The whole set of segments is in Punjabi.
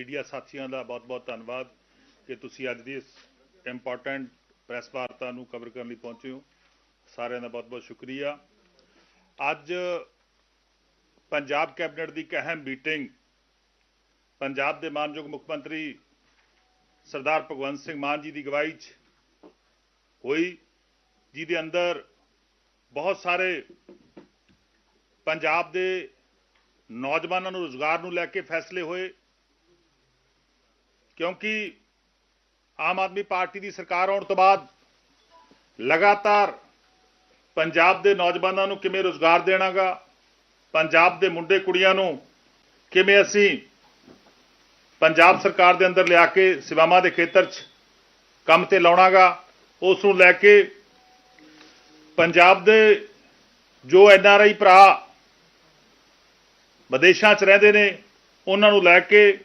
ਮੀਡੀਆ ਸਾਥੀਆਂ ਦਾ ਬਹੁਤ-ਬਹੁਤ ਧੰਨਵਾਦ ਕਿ ਤੁਸੀਂ ਅੱਜ ਦੀ ਇਸ ਇੰਪੋਰਟੈਂਟ ਪ੍ਰੈਸ ਵਾਰਤਾ ਨੂੰ ਕਵਰ ਕਰਨ ਲਈ ਪਹੁੰਚੇ ਹੋ। ਸਾਰਿਆਂ ਦਾ ਬਹੁਤ-ਬਹੁਤ ਸ਼ੁਕਰੀਆ। ਅੱਜ ਪੰਜਾਬ ਕੈਬਨਿਟ ਦੀ ਇੱਕ ਅਹਿਮ ਮੀਟਿੰਗ ਪੰਜਾਬ ਦੇ ਮਾਨਯੋਗ ਮੁੱਖ ਮੰਤਰੀ ਸਰਦਾਰ ਭਗਵੰਤ ਸਿੰਘ ਮਾਨ ਜੀ ਦੀ ਅਗਵਾਈ 'ਚ ਹੋਈ, ਜਿਹਦੇ ਅੰਦਰ ਬਹੁਤ ਸਾਰੇ ਪੰਜਾਬ ਦੇ ਨੌਜਵਾਨਾਂ ਨੂੰ ਰੋਜ਼ਗਾਰ ਨੂੰ ਲੈ ਕੇ ਫੈਸਲੇ ਹੋਏ। ਕਿਉਂਕਿ ਆਮ ਆਦਮੀ ਪਾਰਟੀ ਦੀ ਸਰਕਾਰ ਆਉਣ ਤੋਂ ਬਾਅਦ ਲਗਾਤਾਰ ਪੰਜਾਬ ਦੇ ਨੌਜਵਾਨਾਂ ਨੂੰ ਕਿਵੇਂ ਰੋਜ਼ਗਾਰ ਦੇਣਾਗਾ, ਪੰਜਾਬ ਦੇ ਮੁੰਡੇ ਕੁੜੀਆਂ ਨੂੰ ਕਿਵੇਂ ਅਸੀਂ ਪੰਜਾਬ ਸਰਕਾਰ ਦੇ ਅੰਦਰ ਲਿਆ ਕੇ ਸੇਵਾਵਾਂ ਦੇ ਖੇਤਰ 'ਚ ਕੰਮ ਤੇ ਲਾਉਣਾਗਾ, ਉਸ ਨੂੰ ਲੈ ਕੇ ਪੰਜਾਬ ਦੇ ਜੋ ਐਨ ਆਰ ਆਈ ਭਰਾ ਵਿਦੇਸ਼ਾਂ 'ਚ ਰਹਿੰਦੇ ਨੇ, ਉਹਨਾਂ ਨੂੰ ਲੈ ਕੇ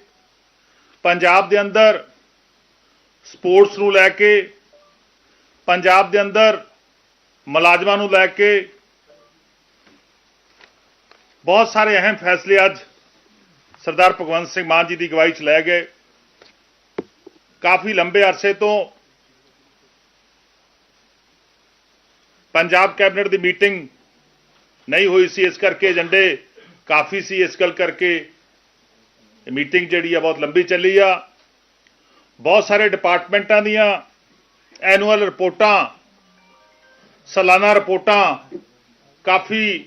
ਪੰਜਾਬ ਦੇ ਅੰਦਰ ਸਪੋਰਟਸ ਨੂੰ ਲੈ ਕੇ, ਪੰਜਾਬ ਦੇ ਅੰਦਰ ਮੁਲਾਜ਼ਮਾਂ ਨੂੰ ਲੈ ਕੇ ਬਹੁਤ ਸਾਰੇ ਅਹਿਮ ਫੈਸਲੇ ਅੱਜ ਸਰਦਾਰ ਭਗਵੰਤ ਸਿੰਘ ਮਾਨ ਜੀ ਦੀ ਅਗਵਾਈ 'ਚ ਲਏ ਗਏ। ਕਾਫੀ ਲੰਬੇ ਅਰਸੇ ਤੋਂ ਪੰਜਾਬ ਕੈਬਨਿਟ ਦੀ ਮੀਟਿੰਗ ਨਹੀਂ ਹੋਈ ਸੀ, ਇਸ ਕਰਕੇ ਏਜੰਡੇ ਕਾਫੀ ਸੀ ਇਸ ਗੱਲ ਕਰਕੇ। ਇਹ ਮੀਟਿੰਗ ਜਿਹੜੀ ਆ ਬਹੁਤ ਲੰਬੀ ਚੱਲੀ ਆ। ਬਹੁਤ ਸਾਰੇ ਡਿਪਾਰਟਮੈਂਟਾਂ ਦੀਆਂ ਐਨੂਅਲ ਰਿਪੋਰਟਾਂ, ਸਾਲਾਨਾ ਰਿਪੋਰਟਾਂ ਕਾਫੀ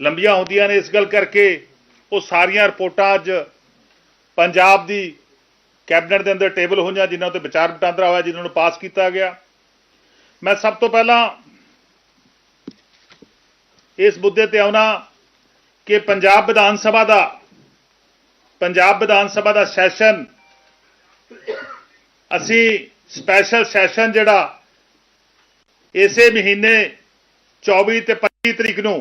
ਲੰਬੀਆਂ ਹੁੰਦੀਆਂ ਨੇ ਇਸ ਗੱਲ ਕਰਕੇ। ਉਹ ਸਾਰੀਆਂ ਰਿਪੋਰਟਾਂ ਅੱਜ ਪੰਜਾਬ ਦੀ ਕੈਬਨਿਟ ਦੇ ਅੰਦਰ ਟੇਬਲ ਹੋਈਆਂ ਜਿਨ੍ਹਾਂ 'ਤੇ ਵਿਚਾਰ ਵਟਾਂਦਰਾ ਹੋਇਆ, ਜਿਨ੍ਹਾਂ ਨੂੰ ਪਾਸ ਕੀਤਾ ਗਿਆ। ਮੈਂ ਸਭ ਤੋਂ ਪਹਿਲਾਂ ਇਸ ਮੁੱਦੇ ਤੇ ਆਉਣਾ ਕਿ ਪੰਜਾਬ ਵਿਧਾਨ ਸਭਾ ਦਾ ਪੰਜਾਬ ਵਿਧਾਨ ਸਭਾ ਦਾ ਸੈਸ਼ਨ। ਅਸੀਂ ਸਪੈਸ਼ਲ ਸੈਸ਼ਨ ਜਿਹੜਾ ਇਸੇ ਮਹੀਨੇ 24 ਤੇ 25 ਤਰੀਕ ਨੂੰ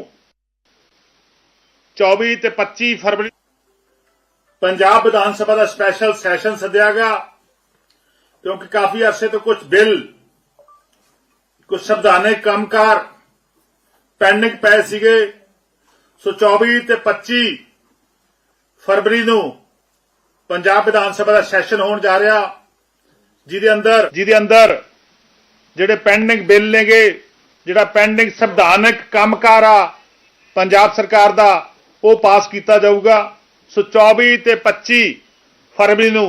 24 ਤੇ 25 ਫਰਵਰੀ ਪੰਜਾਬ ਵਿਧਾਨ ਸਭਾ ਦਾ ਸਪੈਸ਼ਲ ਸੈਸ਼ਨ ਸੱਦਿਆ ਗਿਆ। ਕਿਉਂਕਿ ਕਾਫੀ ਅਰਸੇ ਤੋਂ ਕੁਝ ਬਿੱਲ ਕੁਝ ਸੰਵਿਧਾਨਕ ਕੰਮਕਾਰ ਪੈਂਡਿੰਗ ਪਏ ਸੀਗੇ। ਸੋ 24 ਤੇ 25 ਫਰਵਰੀ ਨੂੰ ਪੰਜਾਬ ਵਿਧਾਨ ਸਭਾ ਦਾ ਸੈਸ਼ਨ ਹੋਣ ਜਾ ਰਿਹਾ। ਜਿਹਦੇ ਅੰਦਰ ਜਿਹਦੇ ਅੰਦਰ ਜਿਹੜੇ ਪੈਂਡਿੰਗ ਬਿੱਲ ਨੇਗੇ, ਜਿਹੜਾ ਪੈਂਡਿੰਗ ਸੰਵਿਧਾਨਕ ਕੰਮਕਾਰ ਆ ਪੰਜਾਬ ਸਰਕਾਰ ਦਾ, ਉਹ ਪਾਸ ਕੀਤਾ ਜਾਊਗਾ। ਸੋ 24 ਤੇ 25 ਫਰਵਰੀ ਨੂੰ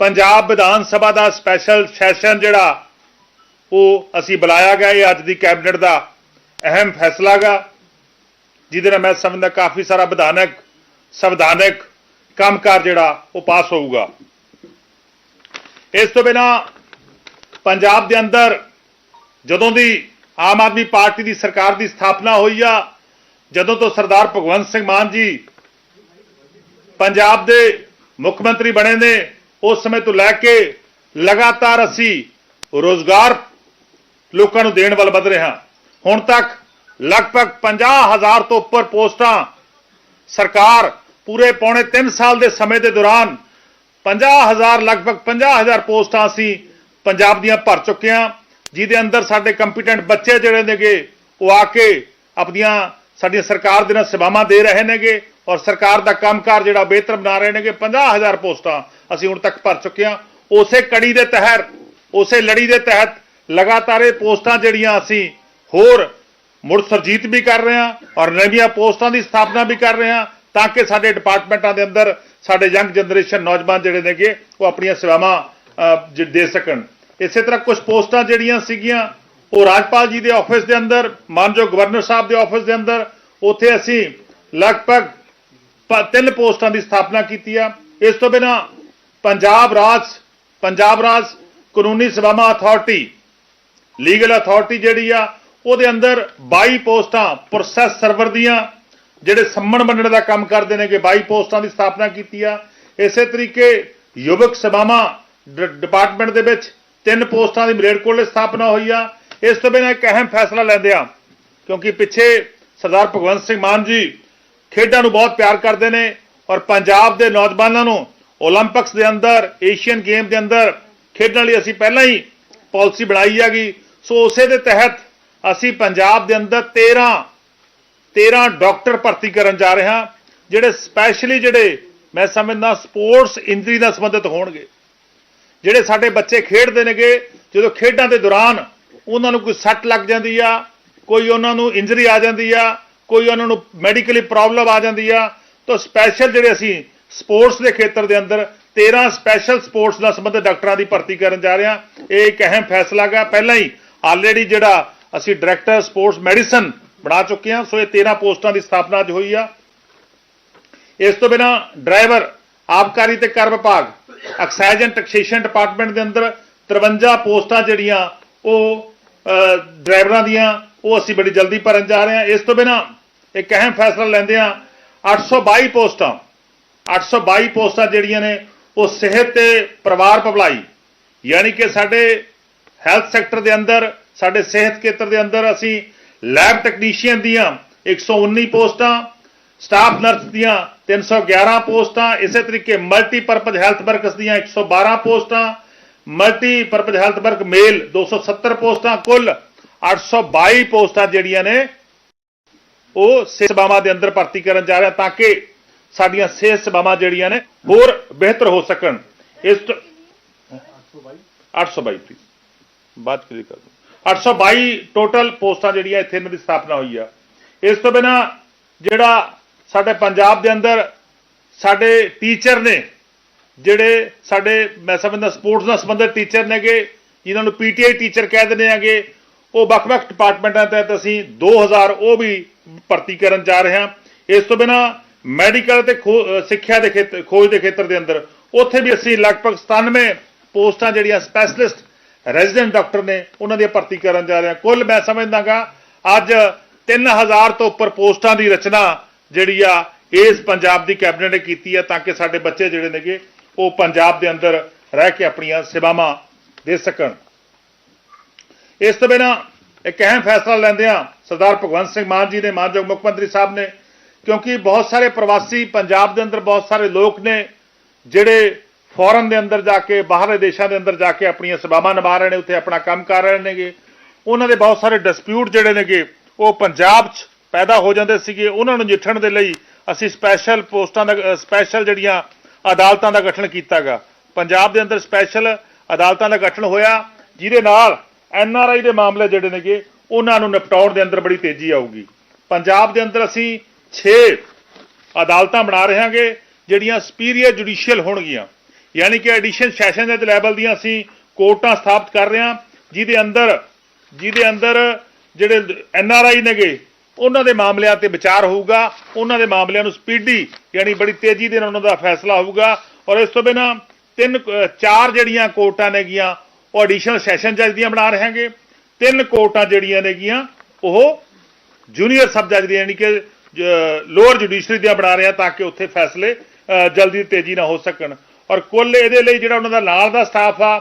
ਪੰਜਾਬ ਵਿਧਾਨ ਸਭਾ ਦਾ ਸਪੈਸ਼ਲ ਸੈਸ਼ਨ ਜਿਹੜਾ, ਉਹ ਅਸੀਂ ਬੁਲਾਇਆ ਗਿਆ। ਇਹ ਅੱਜ ਦੀ ਕੈਬਨਿਟ ਦਾ ਅਹਿਮ ਫੈਸਲਾ ਗਾ, ਜਿਹਦੇ ਨਾਲ ਮੈਂ ਸਮਝਦਾ ਕਾਫੀ ਸਾਰਾ ਵਿਧਾਨਕ, ਸੰਵਿਧਾਨਕ ਕੰਮਕਾਰ ਜਿਹੜਾ ਉਹ ਪਾਸ ਹੋਊਗਾ। ਇਸ ਤੋਂ ਬਿਨਾ ਪੰਜਾਬ ਦੇ ਅੰਦਰ ਜਦੋਂ ਦੀ ਆਮ ਆਦਮੀ ਪਾਰਟੀ ਦੀ ਸਰਕਾਰ ਦੀ ਸਥਾਪਨਾ ਹੋਈ ਆ, ਜਦੋਂ ਤੋਂ ਸਰਦਾਰ ਭਗਵੰਤ ਸਿੰਘ ਮਾਨ ਜੀ ਪੰਜਾਬ ਦੇ ਮੁੱਖ ਮੰਤਰੀ ਬਣੇ ਨੇ, ਉਸ ਸਮੇਂ ਤੋਂ ਲੈ ਕੇ ਲਗਾਤਾਰ ਅਸੀਂ ਰੋਜ਼ਗਾਰ ਲੋਕਾਂ ਨੂੰ ਦੇਣ ਵੱਲ ਵਧ ਰਹੇ ਹਾਂ। ਹੁਣ ਤੱਕ ਲਗਭਗ 50000 ਤੋਂ ਉੱਪਰ ਪੋਸਟਾਂ ਸਰਕਾਰ ਪੂਰੇ ਪੌਣੇ 3 ਸਾਲ ਦੇ ਸਮੇਂ ਦੇ ਦੌਰਾਨ 50000 ਲਗਭਗ 50000 ਪੋਸਟਾਂ ਅਸੀਂ ਪੰਜਾਬ ਦੀਆਂ ਭਰ ਚੁੱਕੇ ਹਾਂ ਜਿਹਦੇ ਅੰਦਰ ਸਾਡੇ ਕੰਪੀਟੈਂਟ ਬੱਚੇ ਜਿਹੜੇ ਨੇਗੇ, ਉਹ ਆ ਕੇ ਆਪਣੀਆਂ ਸਾਡੀਆਂ ਸਰਕਾਰ ਦੇ ਨਾਲ ਸੇਵਾਵਾਂ ਦੇ ਰਹੇ ਨੇਗੇ ਔਰ ਸਰਕਾਰ ਦਾ ਕੰਮਕਾਰ ਜਿਹੜਾ ਬਿਹਤਰ ਬਣਾ ਰਹੇ ਨੇਗੇ। 50000 ਪੋਸਟਾਂ ਅਸੀਂ ਹੁਣ ਤੱਕ ਭਰ ਚੁੱਕੇ ਹਾਂ ਉਸੇ ਕੜੀ ਦੇ ਤਹਿਤ, ਉਸੇ ਲੜੀ ਦੇ ਤਹਿਤ ਲਗਾਤਾਰ ਇਹ ਪੋਸਟਾਂ ਜਿਹੜੀਆਂ ਅਸੀਂ ਹੋਰ ਮੁੜ ਸਰਜੀਤ ਵੀ ਕਰ ਰਹੇ ਹਾਂ ਔਰ ਨਵੀਆਂ ਪੋਸਟਾਂ ਦੀ ਸਥਾਪਨਾ ਵੀ ਕਰ ਰਹੇ ਹਾਂ। ਤਾਂ ਕਿ ਸਾਡੇ ਡਿਪਾਰਟਮੈਂਟਾਂ ਦੇ ਅੰਦਰ ਸਾਡੇ ਯੰਗ ਜਨਰੇਸ਼ਨ ਨੌਜਵਾਨ ਜਿਹੜੇ ਨੇਗੇ, ਉਹ ਆਪਣੀਆਂ ਸੇਵਾਵਾਂ ਜ- ਦੇ ਸਕਣ। ਇਸੇ ਤਰ੍ਹਾਂ ਕੁਝ ਪੋਸਟਾਂ ਜਿਹੜੀਆਂ ਸੀਗੀਆਂ, ਉਹ ਰਾਜਪਾਲ ਜੀ ਦੇ ਆਫਿਸ ਦੇ ਅੰਦਰ, ਮਾਨਯੋਗ ਗਵਰਨਰ ਸਾਹਿਬ ਦੇ ਆਫਿਸ ਦੇ ਅੰਦਰ, ਉੱਥੇ ਅਸੀਂ ਲਗਭਗ ਤਿੰਨ ਪੋਸਟਾਂ ਦੀ ਸਥਾਪਨਾ ਕੀਤੀ ਆ। ਇਸ ਤੋਂ ਬਿਨਾ ਪੰਜਾਬ ਰਾਜ ਪੰਜਾਬ ਰਾਜ ਕਾਨੂੰਨੀ ਸੇਵਾਵਾਂ ਅਥਾਰਟੀ, ਲੀਗਲ ਅਥਾਰਟੀ ਜਿਹੜੀ ਆ, ਉਹਦੇ ਅੰਦਰ 22 ਪੋਸਟਾਂ ਪ੍ਰੋਸੈਸ ਸਰਵਰ ਦੀਆਂ ਜਿਹੜੇ ਸੰਮਣ ਮੰਡਲ ਦਾ ਕੰਮ ਕਰਦੇ ਨੇ ਕਿ 22 ਪੋਸਟਾਂ ਦੀ ਸਥਾਪਨਾ ਕੀਤੀ ਆ, ਇਸੇ ਤਰੀਕੇ ਯੁਵਕ ਸਭਾਵਾਂ ਡਿਪਾਰਟਮੈਂਟ ਦੇ ਵਿੱਚ ਤਿੰਨ ਪੋਸਟਾਂ ਦੀ ਮਲੇਰਕੋਟਲੇ ਸਥਾਪਨਾ ਹੋਈ ਆ। ਇਸ ਤੋਂ ਬਿਨਾਂ ਇੱਕ ਅਹਿਮ ਫੈਸਲਾ ਲੈਂਦੇ ਆ, ਕਿਉਂਕਿ ਪਿੱਛੇ ਸਰਦਾਰ ਭਗਵੰਤ ਸਿੰਘ ਮਾਨ ਜੀ ਖੇਡਾਂ ਨੂੰ ਬਹੁਤ ਪਿਆਰ ਕਰਦੇ ਨੇ ਔਰ ਪੰਜਾਬ ਦੇ ਨੌਜਵਾਨਾਂ ਨੂੰ 올림픽ਸ ਦੇ ਅੰਦਰ ਏਸ਼ੀਅਨ ਗੇਮ ਦੇ ਅੰਦਰ ਖੇਡਣ ਲਈ ਅਸੀਂ ਪਹਿਲਾਂ ਹੀ ਪਾਲਿਸੀ ਬਣਾਈ ਹੈਗੀ। ਸੋ ਉਸੇ ਦੇ ਤਹਿਤ ਅਸੀਂ ਪੰਜਾਬ ਦੇ ਅੰਦਰ 13 13 ਡਾਕਟਰ ਭਰਤੀ ਕਰਨ ਜਾ ਰਿਹਾ, ਜਿਹੜੇ ਸਪੈਸ਼ਲੀ ਜਿਹੜੇ ਮੈਂ ਸਮਝਦਾ ਸਪੋਰਟਸ ਇੰਜਰੀ ਨਾਲ ਸੰਬੰਧਿਤ ਹੋਣਗੇ। ਜਿਹੜੇ ਸਾਡੇ ਬੱਚੇ ਖੇਡਦੇ ਨੇਗੇ, ਜਦੋਂ ਖੇਡਾਂ ਦੇ ਦੌਰਾਨ ਉਹਨਾਂ ਨੂੰ ਕੋਈ ਸੱਟ ਲੱਗ ਜਾਂਦੀ ਆ, ਕੋਈ ਉਹਨਾਂ ਨੂੰ ਇੰਜਰੀ ਆ ਜਾਂਦੀ ਆ, ਕੋਈ ਉਹਨਾਂ ਨੂੰ ਮੈਡੀਕਲੀ ਪ੍ਰੋਬਲਮ ਆ ਜਾਂਦੀ ਆ, ਤਾਂ ਸਪੈਸ਼ਲ ਜਿਹੜੇ ਅਸੀਂ ਸਪੋਰਟਸ ਦੇ ਖੇਤਰ ਦੇ ਅੰਦਰ 13 ਸਪੈਸ਼ਲ ਸਪੋਰਟਸ ਨਾਲ ਸੰਬੰਧਿਤ ਡਾਕਟਰਾਂ ਦੀ ਭਰਤੀ ਕਰਨ ਜਾ ਰਹੇ ਹਾਂ। ਇਹ ਇੱਕ ਅਹਿਮ ਫੈਸਲਾ ਗਾ ਪਹਿਲਾਂ ਹੀ ਆਲਰੇਡੀ ਜਿਹੜਾ ਅਸੀਂ ਡਾਇਰੈਕਟਰ ਸਪੋਰਟਸ ਮੈਡੀਸਨ ਬਣਾ ਚੁੱਕੇ ਹਾਂ। ਸੋ ਇਹ 13 ਪੋਸਟਾਂ ਦੀ ਸਥਾਪਨਾ ਅੱਜ ਹੋਈ ਆ। ਇਸ ਤੋਂ ਬਿਨਾ ਡਰਾਈਵਰ, ਆਬਕਾਰੀ ਤੇ ਕਰ ਵਿਭਾਗ ਐਕਸਾਈਜ਼ ਐਂਡ ਟੈਕਸੇਸ਼ਨ ਡਿਪਾਰਟਮੈਂਟ ਦੇ ਅੰਦਰ 53 ਪੋਸਟਾਂ ਜਿਹੜੀਆਂ ਉਹ ਡਰਾਈਵਰਾਂ ਦੀਆਂ, ਉਹ ਅਸੀਂ ਬੜੀ ਜਲਦੀ ਭਰਨ ਜਾ ਰਹੇ ਹਾਂ। ਇਸ ਤੋਂ ਬਿਨਾ ਇੱਕ ਅਹਿਮ ਫੈਸਲਾ ਲੈਂਦੇ ਹਾਂ। 822 ਪੋਸਟਾਂ 822 ਪੋਸਟਾਂ ਜਿਹੜੀਆਂ ਨੇ, ਉਹ ਸਿਹਤ ਤੇ ਪਰਿਵਾਰ ਭਲਾਈ, ਯਾਨੀ ਕਿ ਸਾਡੇ ਹੈਲਥ ਸੈਕਟਰ ਦੇ ਅੰਦਰ, ਸਾਡੇ ਸਿਹਤ ਖੇਤਰ ਦੇ ਅੰਦਰ ਅਸੀਂ ਲੈਬ ਟੈਕਨੀਸ਼ੀਅਨ ਦੀਆਂ 119 ਪੋਸਟਾਂ ਸਟਾਫ ਨਰਸ ਦੀਆਂ 311 ਪੋਸਟਾਂ ਇਸੇ ਤਰੀਕੇ ਮਲਟੀਪਰਪਜ਼ ਹੈਲਥ ਵਰਕਰਸ ਦੀਆਂ 112 ਪੋਸਟਾਂ ਮਲਟੀਪਰਪਜ਼ ਹੈਲਥ ਵਰਕ ਮੇਲ 270 ਪੋਸਟਾਂ ਕੁੱਲ 822 ਪੋਸਟਾਂ ਜਿਹੜੀਆਂ ਨੇ ਉਹ ਸਿਹਤ ਸੇਵਾਵਾਂ ਦੇ ਅੰਦਰ ਭਰਤੀ ਕਰਨ ਜਾ ਰਿਹਾ ਤਾਂ ਕਿ ਸਾਡੀਆਂ ਸਿਹਤ ਸੇਵਾਵਾਂ ਜਿਹੜੀਆਂ ਨੇ ਹੋਰ ਬਿਹਤਰ ਹੋ ਸਕਣ ਇਸ ਤੋਂ 822 ਪਲੀਜ਼ ਬਾਅਦ ਕਰ 822 ਟੋਟਲ ਪੋਸਟਾਂ ਜਿਹੜੀਆਂ ਇੱਥੇ ਇਹਨਾਂ ਦੀ ਸਥਾਪਨਾ ਹੋਈ ਆ। ਇਸ ਤੋਂ ਬਿਨਾ ਜਿਹੜਾ ਸਾਡੇ ਪੰਜਾਬ ਦੇ ਅੰਦਰ ਸਾਡੇ ਟੀਚਰ ਨੇ, ਜਿਹੜੇ ਸਾਡੇ ਮੈਂ ਸਮਝਦਾ ਸਪੋਰਟਸ ਨਾਲ ਸੰਬੰਧਿਤ ਟੀਚਰ ਨੇਗੇ, ਜਿਨ੍ਹਾਂ ਨੂੰ ਪੀਟੀਆਈ ਟੀਚਰ ਕਹਿ ਦਿੰਦੇ ਆਗੇ, ਉਹ ਵੱਖ-ਵੱਖ ਡਿਪਾਰਟਮੈਂਟਾਂ ਤਹਿਤ ਅਸੀਂ 2000 ਉਹ ਵੀ ਭਰਤੀ ਕਰਨ ਜਾ ਰਹੇ ਹਾਂ। ਇਸ ਤੋਂ ਬਿਨਾ ਮੈਡੀਕਲ ਤੇ ਖੋ- ਸਿੱਖਿਆ ਦੇ ਖੇਤਰ ਖੋਜ ਦੇ ਖੇਤਰ ਦੇ ਅੰਦਰ, ਉੱਥੇ ਵੀ ਅਸੀਂ ਲਗਭਗ 97 ਪੋਸਟਾਂ ਜਿਹੜੀਆਂ ਸਪੈਸ਼ਲਿਸਟ ਰੈਜ਼ੀਡੈਂਟ ਡਾਕਟਰ ਨੇ ਉਹਨਾਂ ਦੀ ਭਰਤੀ ਕਰਨ ਜਾ ਰਿਹਾ। ਕੁੱਲ ਮੈਂ ਸਮਝਦਾਗਾ, ਅੱਜ 3000 ਤੋਂ ਉੱਪਰ ਪੋਸਟਾਂ ਦੀ ਰਚਨਾ ਜਿਹੜੀ ਆ, ਇਸ ਪੰਜਾਬ ਦੀ ਕੈਬਨਿਟ ਨੇ ਕੀਤੀ ਹੈ ਤਾਂ ਕਿ ਸਾਡੇ ਬੱਚੇ ਜਿਹੜੇ ਨੇਗੇ, ਉਹ ਪੰਜਾਬ ਦੇ ਅੰਦਰ ਰਹਿ ਕੇ ਆਪਣੀਆਂ ਸੇਵਾਵਾਂ ਦੇ ਸਕਣ। ਇਸ ਤੋਂ ਬਿਨਾ ਇੱਕ ਅਹਿਮ ਫੈਸਲਾ ਲੈਂਦੇ ਆ ਸਰਦਾਰ ਭਗਵੰਤ ਸਿੰਘ ਮਾਨ ਜੀ ਨੇ, ਮਾਨਯੋਗ ਮੁੱਖ ਮੰਤਰੀ ਸਾਹਿਬ ਨੇ, ਕਿਉਂਕਿ ਬਹੁਤ ਸਾਰੇ ਪ੍ਰਵਾਸੀ ਪੰਜਾਬ ਦੇ ਅੰਦਰ ਬਹੁਤ ਸਾਰੇ ਲੋਕ ਨੇ, ਜਿਹੜੇ ਫੋਰਨ ਦੇ ਅੰਦਰ ਜਾ ਕੇ, ਬਾਹਰਲੇ ਦੇਸ਼ਾਂ ਦੇ ਅੰਦਰ ਜਾ ਕੇ ਆਪਣੀਆਂ ਸੇਵਾਵਾਂ ਨਿਭਾ ਰਹੇ ਨੇ, ਉੱਥੇ ਆਪਣਾ ਕੰਮ ਕਰ ਰਹੇ ਨੇਗੇ। ਉਹਨਾਂ ਦੇ ਬਹੁਤ ਸਾਰੇ ਡਿਸਪਿਊਟ ਜਿਹੜੇ ਨੇਗੇ, ਉਹ ਪੰਜਾਬ 'ਚ ਪੈਦਾ ਹੋ ਜਾਂਦੇ ਸੀਗੇ। ਉਹਨਾਂ ਨੂੰ ਨਜਿੱਠਣ ਦੇ ਲਈ ਅਸੀਂ ਸਪੈਸ਼ਲ ਪੋਸਟਾਂ ਦਾ ਸਪੈਸ਼ਲ ਜਿਹੜੀਆਂ ਅਦਾਲਤਾਂ ਦਾ ਗਠਨ ਕੀਤਾਗਾ। ਪੰਜਾਬ ਦੇ ਅੰਦਰ ਸਪੈਸ਼ਲ ਅਦਾਲਤਾਂ ਦਾ ਗਠਨ ਹੋਇਆ, ਜਿਹਦੇ ਨਾਲ ਐਨ ਆਰ ਆਈ ਦੇ ਮਾਮਲੇ ਜਿਹੜੇ ਨੇਗੇ, ਉਹਨਾਂ ਨੂੰ ਨਿਪਟਾਉਣ ਦੇ ਅੰਦਰ ਬੜੀ ਤੇਜ਼ੀ ਆਊਗੀ। ਪੰਜਾਬ ਦੇ ਅੰਦਰ ਅਸੀਂ 6 ਅਦਾਲਤਾਂ ਬਣਾ ਰਹੇ ਹਾਂਗੇ ਜਿਹੜੀਆਂ ਸੁਪੀਰੀਅਰ ਜੁਡੀਸ਼ੀਅਲ ਹੋਣਗੀਆਂ। ਯਾਨੀ ਕਿ ਐਡੀਸ਼ਨ ਸੈਸ਼ਨ ਦੇ ਲੈਵਲ ਦੀਆਂ ਅਸੀਂ ਕੋਰਟਾਂ ਸਥਾਪਿਤ ਕਰ ਰਹੇ ਹਾਂ, ਜਿਹਦੇ ਅੰਦਰ ਜਿਹਦੇ ਅੰਦਰ ਜਿਹੜੇ ਐਨ ਆਰ ਆਈ ਨੇਗੇ, ਉਹਨਾਂ ਦੇ ਮਾਮਲਿਆਂ ਤੇ ਵਿਚਾਰ ਹੋਊਗਾ, ਉਹਨਾਂ ਦੇ ਮਾਮਲਿਆਂ ਨੂੰ ਸਪੀਡੀ ਯਾਨੀ ਬੜੀ ਤੇਜ਼ੀ ਦੇ ਨਾਲ ਉਹਨਾਂ ਦਾ ਫੈਸਲਾ ਹੋਊਗਾ, ਔਰ ਇਸ ਤੋਂ ਬਿਨਾ ਤਿੰਨ ਚਾਰ ਜਿਹੜੀਆਂ ਕੋਰਟਾਂ ਨੇਗੀਆਂ, ਉਹ ਐਡੀਸ਼ਨਲ ਸੈਸ਼ਨ ਜੱਜ ਦੀਆਂ ਬਣਾ ਰਹੇ ਹਾਂਗੇ। ਤਿੰਨ ਕੋਰਟਾਂ ਜਿਹੜੀਆਂ ਨੇਗੀਆਂ, ਉਹ ਜੂਨੀਅਰ ਸਬ ਜੱਜ ਦੀਆਂ, ਯਾਨੀ ਕਿ ਲੋਅਰ ਜੁਡੀਸ਼ਰੀ ਦੀਆਂ ਬਣਾ ਰਹੇ ਆ ਤਾਂ ਕਿ ਉੱਥੇ ਫੈਸਲੇ ਜਲਦੀ ਤੇਜ਼ੀ ਨਾਲ ਹੋ ਸਕਣ। ਔਰ ਕੁੱਲ ਇਹਦੇ ਲਈ ਜਿਹੜਾ ਉਹਨਾਂ ਦਾ ਨਾਲ ਦਾ ਸਟਾਫ ਆ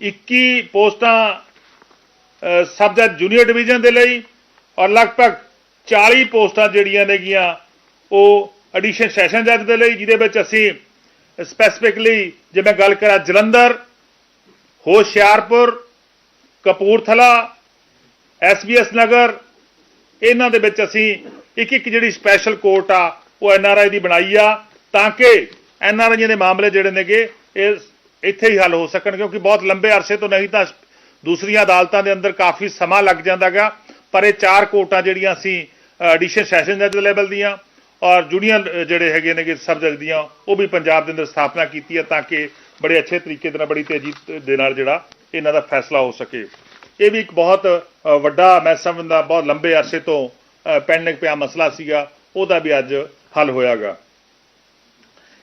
21 ਪੋਸਟਾਂ ਅਹ, ਸਬ ਜੱਜ ਜੂਨੀਅਰ ਡਿਵੀਜ਼ਨ ਦੇ ਲਈ ਔਰ ਲਗਭਗ 40 ਪੋਸਟਾਂ ਜਿਹੜੀਆਂ ਨੇਗੀਆਂ ਉਹ ਐਡੀਸ਼ਨ ਸੈਸ਼ਨ ਜੱਜ ਦੇ ਲਈ ਜਿਹਦੇ ਵਿੱਚ ਅਸੀਂ ਸਪੈਸੀਫਿਕਲੀ ਜੇ ਮੈਂ ਗੱਲ ਕਰਾਂ ਜਲੰਧਰ ਹੋਸ਼ਿਆਰਪੁਰ ਕਪੂਰਥਲਾ ਐਸਬੀਐਸ ਨਗਰ ਇਹਨਾਂ ਦੇ ਵਿੱਚ ਅਸੀਂ ਇੱਕ ਇੱਕ ਜਿਹੜੀ ਸਪੈਸ਼ਲ ਕੋਰਟ ਆ ਉਹ ਐਨਆਰਆਈ ਦੀ ਬਣਾਈ ਆ ਤਾਂ ਕਿ ਐਨਆਰਆਈ ਦੇ ਮਾਮਲੇ ਜਿਹੜੇ ਨੇਗੇ, ਇਹ ਇੱਥੇ ਹੀ ਹੱਲ ਹੋ ਸਕਣ, ਕਿਉਂਕਿ ਬਹੁਤ ਲੰਬੇ ਅਰਸੇ ਤੋਂ ਨਹੀਂ ਤਾਂ ਦੂਸਰੀਆਂ ਅਦਾਲਤਾਂ ਦੇ ਅੰਦਰ ਕਾਫੀ ਸਮਾਂ ਲੱਗ ਜਾਂਦਾਗਾ ਪਰ ਇਹ ਚਾਰ ਕੋਰਟਾਂ ਜਿਹੜੀਆਂ ਅਸੀਂ ਐਡੀਸ਼ਨ ਸੈਸ਼ਨ ਜੱਜ ਲੈਵਲ ਦੀਆਂ ਔਰ ਜੂਨੀਅਰ ਜਿਹੜੇ ਹੈਗੇ ਨੇਗੇ ਸਬ ਜੱਜ ਦੀਆਂ, ਉਹ ਵੀ ਪੰਜਾਬ ਦੇ ਅੰਦਰ ਸਥਾਪਨਾ ਕੀਤੀ ਹੈ ਤਾਂ ਕਿ ਬੜੇ ਅੱਛੇ ਤਰੀਕੇ ਦੇ ਨਾਲ, ਬੜੀ ਤੇਜ਼ੀ ਦੇ ਨਾਲ ਜਿਹੜਾ ਇਹਨਾਂ ਦਾ ਫੈਸਲਾ ਹੋ ਸਕੇ। ਇਹ ਵੀ ਇੱਕ ਬਹੁਤ ਵੱਡਾ ਮੈਂ ਸਮਝਦਾ ਬਹੁਤ ਲੰਬੇ ਅਰਸੇ ਤੋਂ ਪੈਂਡਿੰਗ ਪਿਆ ਮਸਲਾ ਸੀਗਾ, ਉਹਦਾ ਵੀ ਅੱਜ ਹੱਲ ਹੋਇਆਗਾ।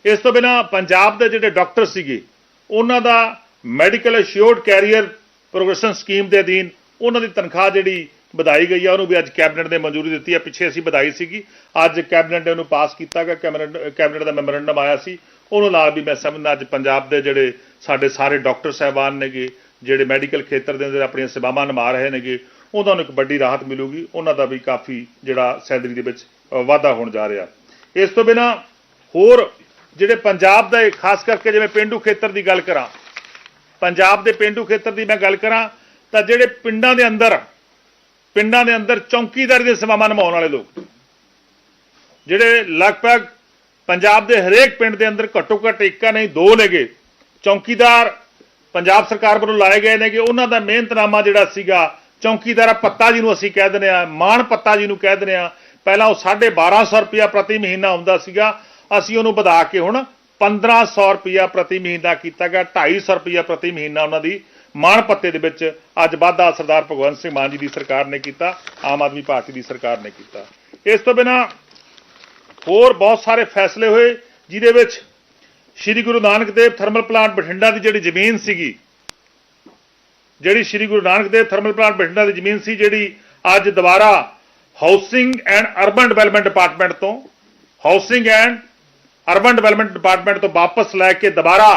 ਇਸ ਤੋਂ ਬਿਨਾ ਪੰਜਾਬ ਦੇ ਜਿਹੜੇ ਡਾਕਟਰ ਸੀਗੇ, ਉਹਨਾਂ ਦਾ medical assured career progression scheme ਦੇ ਅਧੀਨ ਉਹਨਾਂ ਦੀ ਤਨਖਾਹ ਜਿਹੜੀ ਵਧਾਈ ਗਈ ਆ, ਉਹਨੂੰ ਵੀ ਅੱਜ ਕੈਬਨਿਟ ਨੇ ਮਨਜ਼ੂਰੀ ਦਿੱਤੀ ਆ। ਪਿੱਛੇ ਅਸੀਂ ਵਧਾਈ ਸੀਗੀ। ਅੱਜ ਕੈਬਨਿਟ ਨੇ ਉਹਨੂੰ ਪਾਸ ਕੀਤਾ ਗਿਆ। ਕੈਬਨਿਟ ਕੈਬਨਿਟ ਦਾ ਮੈਮੋਰੰਡਮ ਆਇਆ ਸੀ। ਉਹਨੂੰ ਨਾਲ ਵੀ ਮੈਂ ਸਮਝਦਾ ਅੱਜ ਪੰਜਾਬ ਦੇ ਜਿਹੜੇ ਸਾਡੇ ਸਾਰੇ ਡਾਕਟਰ ਸਹਿਬਾਨ ਨੇਗੇ, ਜਿਹੜੇ ਮੈਡੀਕਲ ਖੇਤਰ ਦੇ ਅੰਦਰ ਆਪਣੀਆਂ ਸੇਵਾਵਾਂ ਨਿਭਾ ਰਹੇ ਨੇਗੇ, ਉਹਨਾਂ ਨੂੰ ਇੱਕ ਵੱਡੀ ਰਾਹਤ ਮਿਲੂਗੀ। ਉਹਨਾਂ ਦਾ ਵੀ ਕਾਫੀ ਜਿਹੜਾ ਸੈਲਰੀ ਦੇ ਵਿੱਚ ਵਾਧਾ ਹੋਣ ਜਾ ਰਿਹਾ। ਇਸ ਤੋਂ ਬਿਨਾ ਹੋਰ ਜਿਹੜੇ ਪੰਜਾਬ ਦਾ ਖਾਸ ਕਰਕੇ ਜਿਵੇਂ ਪਿੰਡੂ ਖੇਤਰ ਦੀ ਗੱਲ ਕਰਾਂ, ਪੰਜਾਬ ਦੇ ਪਿੰਡੂ ਖੇਤਰ ਦੀ ਮੈਂ ਗੱਲ ਕਰਾਂ, ਤਾਂ ਜਿਹੜੇ ਪਿੰਡਾਂ ਦੇ ਅੰਦਰ, ਪਿੰਡਾਂ ਦੇ ਅੰਦਰ ਚੌਕੀਦਾਰੀ ਦੇ ਸੇਵਾਵਾਂ ਨਿਭਾਉਣ ਵਾਲੇ ਲੋਕ, ਜਿਹੜੇ ਲਗਭਗ ਪੰਜਾਬ ਦੇ ਹਰੇਕ ਪਿੰਡ ਦੇ ਅੰਦਰ ਘੱਟੋ ਘੱਟ ਇੱਕਾ ਨਹੀਂ, ਦੋ ਨੇਗੇ, ਚੌਕੀਦਾਰ ਪੰਜਾਬ ਸਰਕਾਰ ਵੱਲੋਂ ਲਾਏ ਗਏ ਨੇ ਕਿ ਉਹਨਾਂ ਦਾ ਮਿਹਨਤਨਾਮਾ ਜਿਹੜਾ ਸੀਗਾ, ਚੌਕੀਦਾਰ ਪੱਤਾ ਜੀ ਨੂੰ ਅਸੀਂ ਕਹਿ ਦਿੰਦੇ ਆ ਮਾਨ ਪੱਤਾ ਜੀ ਨੂੰ ਕਹਿ ਦਿੰਦੇ ਆ ਪਹਿਲਾਂ ਉਹ 1250 ਰੁਪਇਆ ਪ੍ਰਤੀ ਮਹੀਨਾ ਹੁੰਦਾ ਸੀਗਾ ਅਸੀਂ ਉਹਨੂੰ ਵਧਾ ਕੇ ਹੁਣ 1500 ਰੁਪਇਆ ਪ੍ਰਤੀ ਮਹੀਨਾ ਕੀਤਾ ਗਿਆ 250 ਰੁਪਇਆ ਪ੍ਰਤੀ ਮਹੀਨਾ ਉਹਨਾਂ ਦੀ ਮਾਣ ਪੱਤੇ ਦੇ ਵਿੱਚ ਅੱਜ ਵਾਧਾ ਸਰਦਾਰ ਭਗਵੰਤ ਸਿੰਘ ਮਾਨ ਜੀ ਦੀ ਸਰਕਾਰ ਨੇ ਕੀਤਾ, ਆਮ ਆਦਮੀ ਪਾਰਟੀ ਦੀ ਸਰਕਾਰ ਨੇ ਕੀਤਾ। ਇਸ ਤੋਂ ਬਿਨਾ ਹੋਰ ਬਹੁਤ ਸਾਰੇ ਫੈਸਲੇ ਹੋਏ, ਜਿਹਦੇ ਵਿੱਚ ਸ਼੍ਰੀ ਗੁਰੂ ਨਾਨਕ ਦੇਵ ਥਰਮਲ ਪਲਾਂਟ ਬਠਿੰਡਾ ਦੀ ਜਿਹੜੀ ਜ਼ਮੀਨ ਸੀਗੀ, ਜਿਹੜੀ ਸ਼੍ਰੀ ਗੁਰੂ ਨਾਨਕ ਦੇਵ ਥਰਮਲ ਪਲਾਂਟ ਬਠਿੰਡਾ ਦੀ ਜ਼ਮੀਨ ਸੀ, ਜਿਹੜੀ ਅੱਜ ਦੁਬਾਰਾ housing and urban development department ਤੋਂ housing and urban development department ਤੋਂ ਵਾਪਸ ਲੈ ਕੇ ਦੁਬਾਰਾ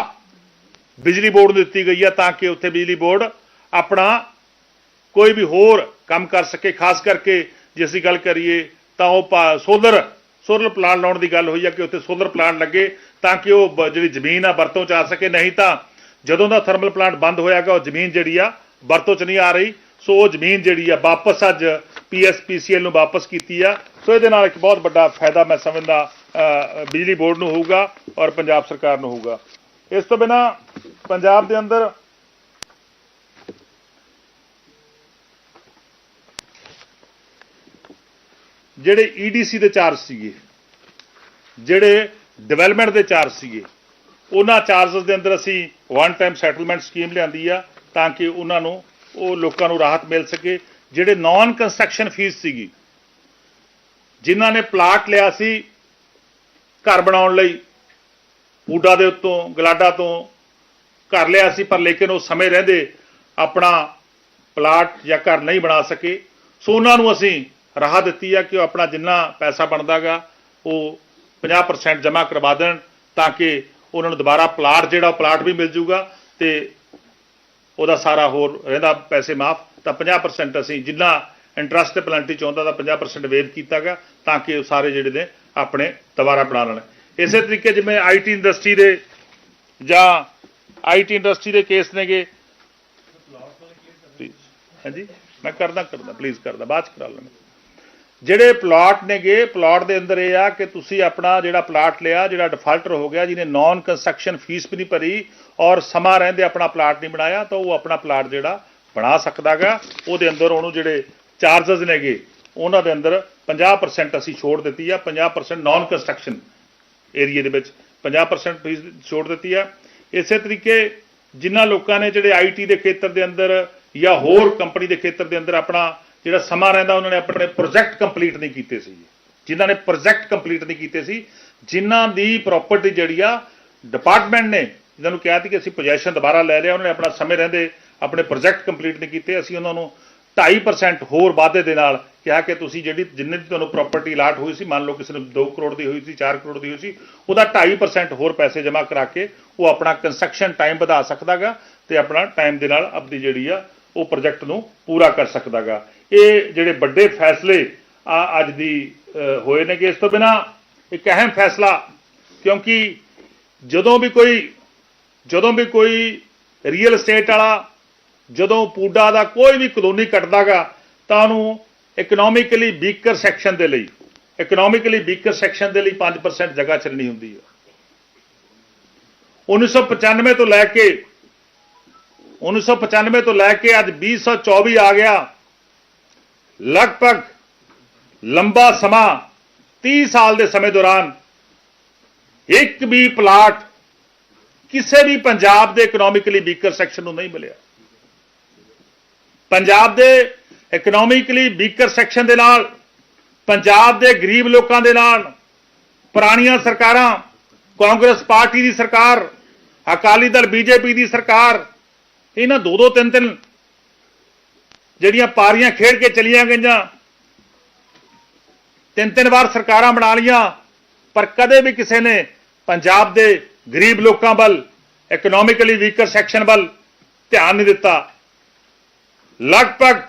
ਬਿਜਲੀ ਬੋਰਡ ਨੂੰ ਦਿੱਤੀ ਗਈ ਹੈ ਤਾਂ ਕਿ ਉੱਥੇ ਬਿਜਲੀ ਬੋਰਡ ਆਪਣਾ ਕੋਈ ਵੀ ਹੋਰ ਕੰਮ ਕਰ ਸਕੇ, ਖਾਸ ਕਰਕੇ ਜੇ ਅਸੀਂ ਗੱਲ ਕਰੀਏ ਤਾਂ ਉਹ ਸੋਲਰ ਸੋਲਰ ਪਲਾਂਟ ਲਾਉਣ ਦੀ ਗੱਲ ਹੋਈ ਹੈ ਕਿ ਉੱਥੇ ਸੋਲਰ ਪਲਾਂਟ ਲੱਗੇ ਤਾਂ ਕਿ ਉਹ ਬ- ਜਿਹੜੀ ਜ਼ਮੀਨ ਆ ਵਰਤੋਂ ਚ ਆ ਸਕੇ, ਨਹੀਂ ਤਾਂ ਜਦੋਂ ਦਾ ਥਰਮਲ ਪਲਾਂਟ ਬੰਦ ਹੋਇਆਗਾ ਉਹ ਜ਼ਮੀਨ ਜਿਹੜੀ ਆ ਵਰਤੋਂ ਚ ਨਹੀਂ ਆ ਰਹੀ। ਸੋ ਉਹ ਜ਼ਮੀਨ ਜਿਹੜੀ ਆ ਵਾਪਸ ਅੱਜ ਪੀਐਸਪੀਸੀਐਲ ਨੂੰ ਵਾਪਸ ਕੀਤੀ ਆ। ਸੋ ਇਹਦੇ ਨਾਲ ਇੱਕ ਬਹੁਤ ਵੱਡਾ ਫਾਇਦਾ ਮੈਂ ਸਮਝਦਾ ਬਿਜਲੀ ਬੋਰਡ ਨੂੰ ਹੋਊਗਾ ਔਰ ਪੰਜਾਬ ਸਰਕਾਰ ਨੂੰ ਹੋਊਗਾ। ਇਸ ਤੋਂ ਬਿਨਾ ਪੰਜਾਬ ਦੇ ਅੰਦਰ ਜਿਹੜੇ ਈਡੀਸੀ ਦੇ ਚਾਰਜ ਸੀਗੇ, ਜਿਹੜੇ ਡਿਵੈਲਪਮੈਂਟ ਦੇ ਚਾਰਜ ਸੀਗੇ, ਉਹਨਾਂ ਚਾਰजेस ਦੇ ਅੰਦਰ ਅਸੀਂ ਵਨ ਟਾਈਮ ਸੈਟਲਮੈਂਟ ਸਕੀਮ ਲਿਆਂਦੀ ਆ ਤਾਂ ਕਿ ਉਹਨਾਂ ਨੂੰ, ਉਹ ਲੋਕਾਂ ਨੂੰ ਰਾਹਤ ਮਿਲ ਸਕੇ। ਜਿਹੜੇ ਨਾਨ ਕੰਸਟਰਕਸ਼ਨ ਫੀਸ ਸੀਗੀ, ਜਿਨ੍ਹਾਂ ਨੇ ਪਲਾਟ ਲਿਆ ਸੀ ਘਰ ਬਣਾਉਣ ਲਈ ਊਡਾ ਦੇ ਉੱਤੋਂ, ਗਲਾਡਾ ਤੋਂ ਘਰ ਲਿਆ ਸੀ, ਪਰ ਲੇਕਿਨ ਉਹ ਸਮੇਂ ਰਹਿੰਦੇ ਆਪਣਾ ਪਲਾਟ ਜਾਂ ਘਰ ਨਹੀਂ ਬਣਾ ਸਕੇ। ਸੋ ਉਹਨਾਂ ਨੂੰ ਅਸੀਂ ਰਾਹ ਦਿੱਤੀ ਆ ਕਿ ਉਹ ਆਪਣਾ ਜਿੰਨਾ ਪੈਸਾ ਬਣਦਾਗਾ, ਉਹ 50% ਜਮ੍ਹਾਂ ਕਰਵਾ ਦੇਣ, ਤਾਂ ਕਿ ਉਹਨਾਂ ਨੂੰ ਦੁਬਾਰਾ ਪਲਾਟ ਜਿਹੜਾ, ਉਹ ਪਲਾਟ ਵੀ ਮਿਲ ਜੂਗਾ ਤੇ ਉਹਦਾ ਸਾਰਾ ਹੋਰ ਰਹਿੰਦਾ, ਪੈਸੇ ਮਾਫ। ਤਾਂ 50% ਅਸੀਂ ਜਿੰਨਾ ਇੰਟਰਸਟ ਤੇ ਪਲੈਂਟੀ ਚਾਹੁੰਦਾ ਤਾਂ 50% ਵੇਵ ਕੀਤਾਗਾ, ਤਾਂ ਕਿ ਉਹ ਸਾਰੇ ਜਿਹੜੇ ਨੇ ਆਪਣੇ ਦੁਬਾਰਾ ਬਣਾ ਲੈਣ। ਇਸੇ ਤਰੀਕੇ ਜਿਵੇਂ ਆਈਟੀ ਇੰਡਸਟਰੀ ਦੇ ਜਾਂ ਆਈਟੀ ਇੰਡਸਟਰੀ ਦੇ ਕੇਸ ਨੇਗੇ। ਹਾਂਜੀ? ਮੈਂ ਕਰਦਾ ਕਰਦਾ ਪਲੀਜ਼ ਕਰਦਾ, ਬਾਅਦ ਚ ਕਰਾ ਲੈਣਾ ਜਿਹੜੇ ਪਲਾਟ ਨੇਗੇ ਪਲਾਟ ਦੇ ਅੰਦਰ ਇਹ ਆ ਕਿ ਤੁਸੀਂ ਆਪਣਾ ਜਿਹੜਾ ਪਲਾਟ ਲਿਆ, ਜਿਹੜਾ ਡਿਫਾਲਟਰ ਹੋ ਗਿਆ, ਜਿਹਨੇ ਨਾਨ ਕੰਸਟਰਕਸ਼ਨ ਫੀਸ ਵੀ ਨਹੀਂ ਭਰੀ ਔਰ ਸਮਾਂ ਰਹਿੰਦੇ ਆਪਣਾ ਪਲਾਟ ਨਹੀਂ ਬਣਾਇਆ, ਤਾਂ ਉਹ ਆਪਣਾ ਪਲਾਟ ਜਿਹੜਾ ਬਣਾ ਸਕਦਾਗਾ। ਉਹਦੇ ਅੰਦਰ ਉਹਨੂੰ ਜਿਹੜੇ ਚਾਰजेस ਨੇਗੇ ਉਹਨਾਂ ਦੇ ਅੰਦਰ 50% ਅਸੀਂ ਛੋੜ ਦਿੱਤੀ ਆ 50% ਨਾਨ ਕੰਸਟਰਕਸ਼ਨ ਏਰੀਆ ਦੇ ਵਿੱਚ 50% ਫੀਸ ਛੋੜ ਦਿੱਤੀ ਆ। ਇਸੇ ਤਰੀਕੇ ਜਿਨ੍ਹਾਂ ਲੋਕਾਂ ਨੇ ਜਿਹੜੇ ਆਈਟੀ ਦੇ ਖੇਤਰ ਦੇ ਅੰਦਰ ਜਾਂ ਹੋਰ ਕੰਪਨੀ ਦੇ ਖੇਤਰ ਦੇ ਅੰਦਰ ਆਪਣਾ ਜਿਹੜਾ ਸਮਾਂ ਰਹਿੰਦਾ, ਉਹਨਾਂ ਨੇ ਆਪਣੇ ਪ੍ਰੋਜੈਕਟ ਕੰਪਲੀਟ ਨਹੀਂ ਕੀਤੇ ਸੀ। ਜਿਨ੍ਹਾਂ ਨੇ ਪ੍ਰੋਜੈਕਟ ਕੰਪਲੀਟ ਨਹੀਂ ਕੀਤੇ ਸੀ, ਜਿਨ੍ਹਾਂ ਦੀ ਪ੍ਰਾਪਰਟੀ ਜਿਹੜੀ ਆ ਡਿਪਾਰਟਮੈਂਟ ਨੇ ਜਿਨ੍ਹਾਂ ਨੂੰ ਕਿਹਾ ਸੀ ਕਿ ਅਸੀਂ ਪੋਜੀਸ਼ਨ ਦੁਬਾਰਾ ਲੈ ਲਿਆ, ਉਹਨਾਂ ਨੇ ਆਪਣਾ ਸਮੇਂ ਰਹਿੰਦੇ ਆਪਣੇ ਪ੍ਰੋਜੈਕਟ ਕੰਪਲੀਟ ਨਹੀਂ ਕੀਤੇ, ਅਸੀਂ ਉਹਨਾਂ ਨੂੰ 2.5% ਹੋਰ ਵਾਧੇ ਦੇ ਨਾਲ ਕਿਹਾ ਕਿ ਤੁਸੀਂ ਜਿਹੜੀ ਜਿੰਨੇ ਦੀ ਤੁਹਾਨੂੰ ਪ੍ਰਾਪਰਟੀ ਅਲਾਟ ਹੋਈ ਸੀ, ਮੰਨ ਲਓ ਕਿਸੇ ਨੂੰ 2 ਕਰੋੜ ਦੀ ਹੋਈ ਸੀ 4 ਕਰੋੜ ਦੀ ਹੋਈ ਸੀ, ਉਹਦਾ 2.5% ਹੋਰ ਪੈਸੇ ਜਮ੍ਹਾਂ ਕਰਾ ਕੇ ਉਹ ਆਪਣਾ ਕੰਸਟਰਕਸ਼ਨ ਟਾਈਮ ਵਧਾ ਸਕਦਾਗਾ ਤੇ ਆਪਣਾ ਟਾਈਮ ਦੇ ਨਾਲ ਆਪਣੀ ਜਿਹੜੀ ਆ, ਉਹ ਪ੍ਰੋਜੈਕਟ ਨੂੰ ਪੂਰਾ ਕਰ ਸਕਦਾਗਾ। ਇਹ ਜਿਹੜੇ ਵੱਡੇ ਫੈਸਲੇ ਆ ਅੱਜ ਦੀ ਹੋਏ ਨੇ ਕਿ ਇਸ ਤੋਂ ਬਿਨਾ ਇੱਕ ਅਹਿਮ ਫੈਸਲਾ, ਕਿਉਂਕਿ ਜਦੋਂ ਵੀ ਕੋਈ, ਜਦੋਂ ਵੀ ਕੋਈ ਰੀਅਲ ਏਸਟੇਟ ਵਾਲਾ ਜਦੋਂ ਪੂਡਾ ਦਾ ਕੋਈ ਵੀ ਕਲੋਨੀ ਕੱਟਦਾਗਾ ਤਾਂ ਉਹਨੂੰ ਇਕਨੋਮਿਕਲੀ ਵੀਕਰ ਸੈਕਸ਼ਨ ਦੇ ਲਈ ਇਕਨੋਮਿਕਲੀ ਵੀਕਰ ਸੈਕਸ਼ਨ ਦੇ ਲਈ 5% ਜਗ੍ਹਾ ਚੱਲਣੀ ਹੁੰਦੀ ਹੈ 1995 ਤੋਂ ਲੈ ਕੇ 1995 ਤੋਂ ਲੈ ਕੇ ਅੱਜ 2024 ਆ ਗਿਆ। ਲਗਭਗ ਲੰਬਾ ਸਮਾਂ 30 ਸਾਲ ਦੇ ਸਮੇਂ ਦੌਰਾਨ ਇੱਕ ਵੀ ਪਲਾਟ ਕਿਸੇ ਵੀ ਪੰਜਾਬ ਦੇ ਇਕਨੋਮਿਕਲੀ ਵੀਕਰ ਸੈਕਸ਼ਨ ਨੂੰ ਨਹੀਂ ਮਿਲਿਆ। ਪੰਜਾਬ ਦੇ ਇਕਨੋਮਿਕਲੀ ਵੀਕਰ ਸੈਕਸ਼ਨ ਦੇ ਨਾਲ, ਪੰਜਾਬ ਦੇ ਗਰੀਬ ਲੋਕਾਂ ਦੇ ਨਾਲ, ਪੁਰਾਣੀਆਂ ਸਰਕਾਰਾਂ, ਕਾਂਗਰਸ ਪਾਰਟੀ ਦੀ ਸਰਕਾਰ, ਅਕਾਲੀ ਦਲ ਬੀਜੇਪੀ ਦੀ ਸਰਕਾਰ, ਇਹਨਾਂ ਦੋ ਦੋ ਤਿੰਨ ਤਿੰਨ ਜਿਹੜੀਆਂ ਪਾਰੀਆਂ ਖੇਡ ਕੇ ਚਲੀਆਂ ਗਈਆਂ। ਤਿੰਨ ਤਿੰਨ ਵਾਰ ਸਰਕਾਰਾਂ ਬਣਾ ਲੀਆਂ ਪਰ ਕਦੇ ਵੀ ਕਿਸੇ ਨੇ ਪੰਜਾਬ ਦੇ ਗਰੀਬ ਲੋਕਾਂ ਵੱਲ ਇਕਨੋਮਿਕਲੀ ਵੀਕਰ ਸੈਕਸ਼ਨ ਵੱਲ ਧਿਆਨ ਨਹੀਂ ਦਿੱਤਾ। ਲਗਭਗ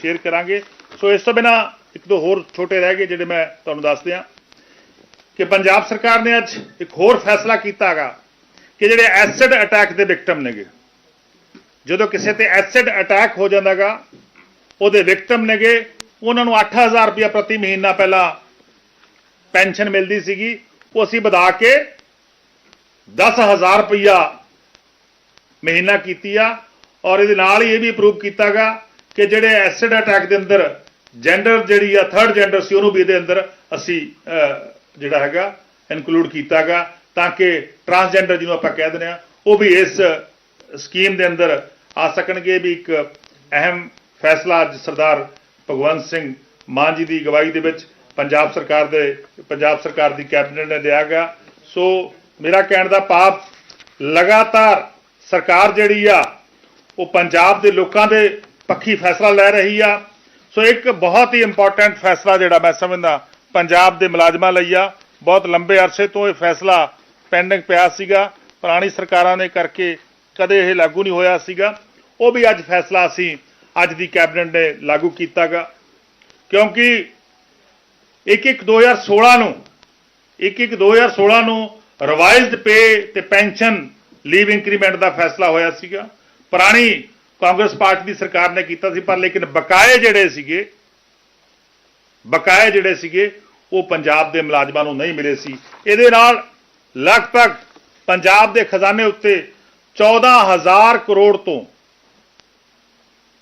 ਸ਼ੇਅਰ ਕਰਾਂਗੇ। ਸੋ ਇਸ ਤੋਂ ਬਿਨਾ ਇੱਕ ਦੋ ਹੋਰ ਛੋਟੇ ਰਹਿ ਗਏ ਜਿਹੜੇ ਮੈਂ ਤੁਹਾਨੂੰ ਦੱਸ ਦਿਆਂ ਕਿ ਪੰਜਾਬ ਸਰਕਾਰ ਨੇ ਅੱਜ ਇੱਕ ਹੋਰ ਫੈਸਲਾ ਕੀਤਾ ਹੈਗਾ ਕਿ ਜਿਹੜੇ ਐਸਿਡ ਅਟੈਕ ਦੇ ਵਿਕਟਮ ਨੇਗੇ। ਜਦੋਂ ਕਿਸੇ ਤੇ ਐਸਿਡ ਅਟੈਕ ਹੋ ਜਾਂਦਾਗਾ ਉਹਦੇ ਵਿਕਟਮ ਨੇਗੇ। ਉਹਨਾਂ ਨੂੰ 8000 ਰੁਪਇਆ ਪ੍ਰਤੀ ਮਹੀਨਾ ਪਹਿਲਾਂ ਪੈਨਸ਼ਨ ਮਿਲਦੀ ਸੀਗੀ। ਉਹ ਅਸੀਂ ਵਧਾ ਕੇ 10000 ਰੁਪਇਆ ਮਹੀਨਾ ਕੀਤੀ ਆ। ਔਰ ਇਹਦੇ ਨਾਲ ਹੀ ਇਹ ਵੀ ਅਪਰੂਵ ਕੀਤਾਗਾ ਕਿ ਜਿਹੜੇ ਐਸਿਡ ਅਟੈਕ ਦੇ ਅੰਦਰ ਜੈਂਡਰ ਜਿਹੜੀ ਆ ਥਰਡ ਜੈਂਡਰ ਸੀ, ਉਹਨੂੰ ਵੀ ਇਹਦੇ ਅੰਦਰ ਅਸੀਂ ਜਿਹੜਾ ਹੈਗਾ ਇਨਕਲੂਡ ਕੀਤਾਗਾ ਤਾਂ ਕਿ ਟਰਾਂਸਜੈਂਡਰ ਜਿਹਨੂੰ ਆਪਾਂ ਕਹਿ ਦਿੰਦੇ ਆ, ਉਹ ਵੀ ਇਸ ਸਕੀਮ ਦੇ ਅੰਦਰ ਆ ਸਕਣਗੇ ਇਹ ਵੀ ਇੱਕ ਅਹਿਮ ਫੈਸਲਾ ਅੱਜ ਸਰਦਾਰ ਭਗਵੰਤ ਸਿੰਘ ਮਾਨ ਜੀ ਦੀ ਅਗਵਾਈ ਦੇ ਵਿੱਚ ਪੰਜਾਬ ਸਰਕਾਰ ਦੇ, ਪੰਜਾਬ ਸਰਕਾਰ ਦੀ ਕੈਬਨਿਟ ਨੇ ਲਿਆ ਗਿਆ ਸੋ ਮੇਰਾ ਕਹਿਣ ਦਾ ਪਾਪ ਲਗਾਤਾਰ ਸਰਕਾਰ ਜਿਹੜੀ ਆ ਉਹ ਪੰਜਾਬ ਦੇ ਲੋਕਾਂ ਦੇ ਪੱਖੀ ਫੈਸਲਾ ਲੈ ਰਹੀ ਆ। ਸੋ ਇੱਕ ਬਹੁਤ ਹੀ ਇੰਪੋਰਟੈਂਟ ਫੈਸਲਾ ਜਿਹੜਾ ਮੈਂ ਸਮਝਦਾ, ਪੰਜਾਬ ਦੇ ਮੁਲਾਜ਼ਮਾਂ ਲਈ ਆ। ਬਹੁਤ ਲੰਬੇ ਅਰਸੇ ਤੋਂ ਇਹ ਫੈਸਲਾ ਪੈਂਡਿੰਗ ਪਿਆ ਸੀਗਾ। ਪੁਰਾਣੀ ਸਰਕਾਰਾਂ ਨੇ ਕਰਕੇ ਕਦੇ ਇਹ ਲਾਗੂ ਨਹੀਂ ਹੋਇਆ ਸੀਗਾ। ਉਹ ਵੀ ਅੱਜ ਫੈਸਲਾ ਅਸੀਂ, ਅੱਜ ਦੀ ਕੈਬਨਿਟ ਨੇ ਲਾਗੂ ਕੀਤਾਗਾ। ਕਿਉਂਕਿ 1-1 2016 ਨੂੰ 1-1 2016 ਨੂੰ ਰਿਵਾਈਜ਼ਡ ਪੇ ਤੇ ਪੈਨਸ਼ਨ ਲੀਵ ਇੰਕਰੀਮੈਂਟ ਦਾ ਫੈਸਲਾ ਹੋਇਆ ਸੀਗਾ। ਪੁਰਾਣੀ ਕਾਂਗਰਸ ਪਾਰਟੀ ਦੀ ਸਰਕਾਰ ਨੇ ਕੀਤਾ ਸੀ, ਪਰ ਲੇਕਿਨ ਬਕਾਏ ਜਿਹੜੇ ਸੀਗੇ, ਬਕਾਏ ਜਿਹੜੇ ਸੀਗੇ, ਉਹ ਪੰਜਾਬ ਦੇ ਮੁਲਾਜ਼ਮਾਂ ਨੂੰ ਨਹੀਂ ਮਿਲੇ ਸੀ। ਇਹਦੇ ਨਾਲ ਲਗਭਗ ਪੰਜਾਬ ਦੇ ਖਜ਼ਾਨੇ ਉੱਤੇ 14000 ਕਰੋੜ ਤੋਂ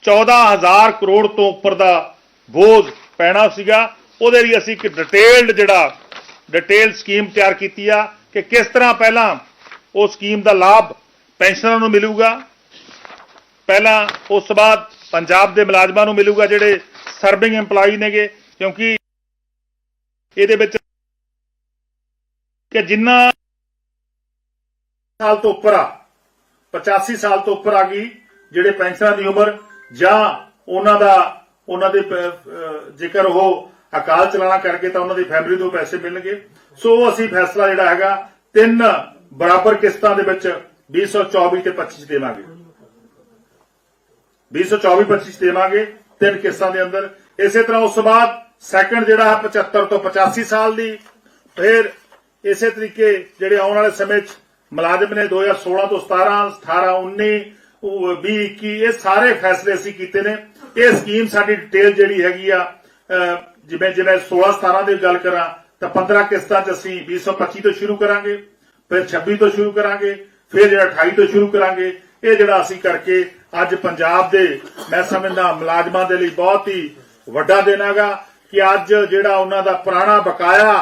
14000 ਕਰੋੜ ਤੋਂ ਉੱਪਰ ਦਾ ਬੋਝ ਪੈਣਾ ਸੀਗਾ। ਉਹਦੇ ਲਈ ਅਸੀਂ ਇੱਕ ਡਿਟੇਲਡ ਜਿਹੜਾ ਡਿਟੇਲ ਸਕੀਮ ਤਿਆਰ ਕੀਤੀ ਆ ਕਿ ਕਿਸ ਤਰ੍ਹਾਂ ਪਹਿਲਾਂ ਉਹ ਸਕੀਮ ਦਾ ਲਾਭ ਪੈਨਸ਼ਨਰਾਂ ਨੂੰ ਮਿਲੂਗਾ ਪਹਿਲਾਂ ਉਸ ਤੋਂ ਬਾਅਦ ਪੰਜਾਬ ਦੇ ਮੁਲਾਜ਼ਮਾਂ ਨੂੰ ਮਿਲੂਗਾ ਜਿਹੜੇ ਸਰਵਿੰਗ EMPLOYE ਨੇਗੇ, ਕਿਉਂਕਿ ਇਹਦੇ ਵਿੱਚ ਕਿ ਜਿੰਨਾ ਸਾਲ ਤੋਂ ਉੱਪਰ ਆ 85 ਸਾਲ ਤੋਂ ਉੱਪਰ ਆ ਗਈ, ਜਿਹੜੇ ਪੈਨਸ਼ਨਰਾਂ ਦੀ ਉਮਰ, ਜਾਂ ਉਹਨਾਂ ਦਾ, ਉਹਨਾਂ ਦੇ ਜੇਕਰ ਉਹ ਅਕਾਲ ਚਲਾਣਾ ਕਰਕੇ ਤਾਂ ਉਹਨਾਂ ਦੀ ਫੈਮਿਲੀ ਤੋਂ ਪੈਸੇ ਮਿਲਣਗੇ। ਸੋ ਅਸੀਂ ਫੈਸਲਾ ਜਿਹੜਾ ਹੈਗਾ, ਤਿੰਨ ਬਰਾਬਰ ਕਿਸ਼ਤਾਂ ਦੇ ਵਿੱਚ 2024 ਤੇ 25 ਦੇਵਾਂਗੇ। 2024 25 ਦੇਵਾਂਗੇ ਤਿੰਨ ਕਿਸ਼ਤਾਂ ਦੇ ਅੰਦਰ। ਇਸੇ ਤਰ੍ਹਾਂ ਉਸ ਤੋਂ ਬਾਅਦ ਸੈਕੰਡ ਜਿਹੜਾ ਹੈ 75 ਤੋਂ 85 ਸਾਲ ਦੀ, ਫਿਰ ਇਸੇ ਤਰੀਕੇ ਜਿਹੜੇ ਆਉਣ ਵਾਲੇ ਸਮੇਂ 'ਚ ਮੁਲਾਜ਼ਮ ਨੇ 2016 ਤੋਂ 17 18 19 ਉਹ 20 21 ਇਹ ਸਾਰੇ ਫੈਸਲੇ ਅਸੀਂ ਕੀਤੇ ਨੇ। ਇਹ ਸਕੀਮ ਸਾਡੀ ਡਿਟੇਲ ਜਿਹੜੀ ਹੈਗੀ ਆ ਜਿਵੇਂ ਜਿਵੇਂ 16 17 ਦੀ ਗੱਲ ਕਰਾਂ, ਤਾਂ 15 ਕਿਸ਼ਤਾਂ 'ਚ ਅਸੀਂ 2025 ਤੋਂ ਸ਼ੁਰੂ ਕਰਾਂਗੇ, ਫਿਰ 26 ਤੋਂ ਸ਼ੁਰੂ ਕਰਾਂਗੇ, ਫਿਰ ਜਿਹੜਾ 28 ਤੋਂ ਸ਼ੁਰੂ ਕਰਾਂਗੇ ਇਹ ਜਿਹੜਾ ਅਸੀਂ ਕਰਕੇ ਅੱਜ ਪੰਜਾਬ ਦੇ, ਮੈਂ ਸਮਝਦਾ, ਮੁਲਾਜ਼ਮਾਂ ਦੇ ਲਈ ਬਹੁਤ ਹੀ ਵੱਡਾ ਦਿਨ ਹੈਗਾ ਕਿ ਅੱਜ ਜਿਹੜਾ ਉਹਨਾਂ ਦਾ ਪੁਰਾਣਾ ਬਕਾਇਆ